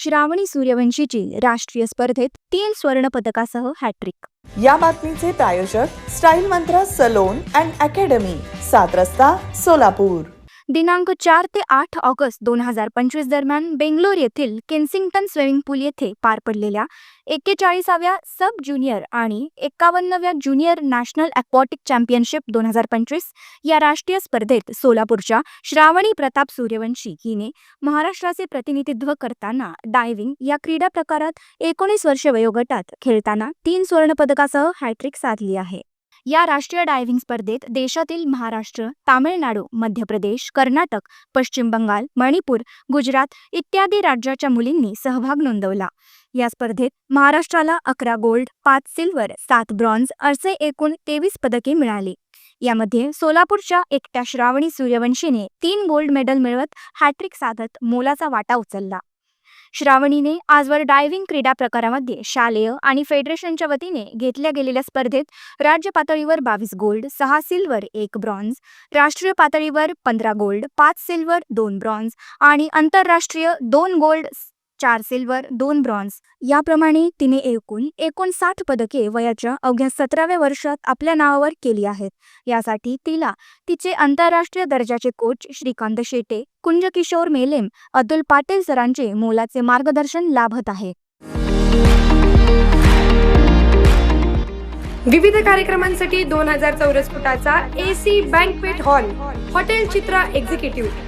श्रावणी सूर्यवंशीची राष्ट्रीय स्पर्धेत तीन स्वर्ण पदकासह हॅट्रिक या बातमीचे प्रायोजक स्टाईल मंत्र सलोन अँड अकॅडमी सात रस्ता सोलापूर. दिनांक चार ते आठ ऑगस्ट दोन हजार पंचवीस दरम्यान बेंगलोर येथील केन्सिंग्टन स्विमिंग पूल येथे पार पडलेल्या एक्केचाळीसाव्या सब ज्युनियर आणि एकावन्नव्या ज्युनियर नॅशनल अक्वॉटिक चॅम्पियनशिप दोन हजार पंचवीस या राष्ट्रीय स्पर्धेत सोलापूरच्या श्रावणी प्रताप सूर्यवंशी हिने महाराष्ट्राचे प्रतिनिधित्व करताना डायव्हिंग या क्रीडा प्रकारात एकोणीस वर्ष वयोगटात खेळताना तीन सुवर्णपदकासह हॅट्रिक साधली आहे. या राष्ट्रीय डायव्हिंग स्पर्धेत देशातील महाराष्ट्र तामिळनाडू मध्य प्रदेश कर्नाटक पश्चिम बंगाल मणिपूर गुजरात इत्यादी राज्याच्या मुलींनी सहभाग नोंदवला. या स्पर्धेत महाराष्ट्राला अकरा गोल्ड पाच सिल्वर सात ब्रॉन्झ असे एकूण तेवीस पदके मिळाली. यामध्ये सोलापूरच्या एकट्या श्रावणी सूर्यवंशीने तीन गोल्ड मेडल मिळवत हॅट्रिक साधत मोलाचा वाटा उचलला. श्रावणीने आजवर डायव्हिंग क्रीडा प्रकारामध्ये शालेय आणि फेडरेशनच्या वतीने घेतल्या गेलेल्या स्पर्धेत राज्य पातळीवर बावीस गोल्ड सहा सिल्वर एक ब्रॉन्झ राष्ट्रीय पातळीवर पंधरा गोल्ड पाच सिल्वर दोन ब्रॉन्झ आणि आंतरराष्ट्रीय दोन गोल्ड चार सिल्वर दोन ब्रॉन्झ. याप्रमाणे तिने एकूण एकोणसाठ पदके वयाच्या अवघ्या सतराव्या वर्षात आपल्या नावावर केली आहेत. यासाठी तिला तिचे आंतरराष्ट्रीय दर्जाचे कोच श्रीकांत शेटे कुंजकिशोर मेलेम अतुल पाटील सरांचे मोलाचे मार्गदर्शन लाभत आहे. विविध कार्यक्रमांसाठी दोन हजार चौरस फुटाचा A C banquet hall hotel Chitra executive.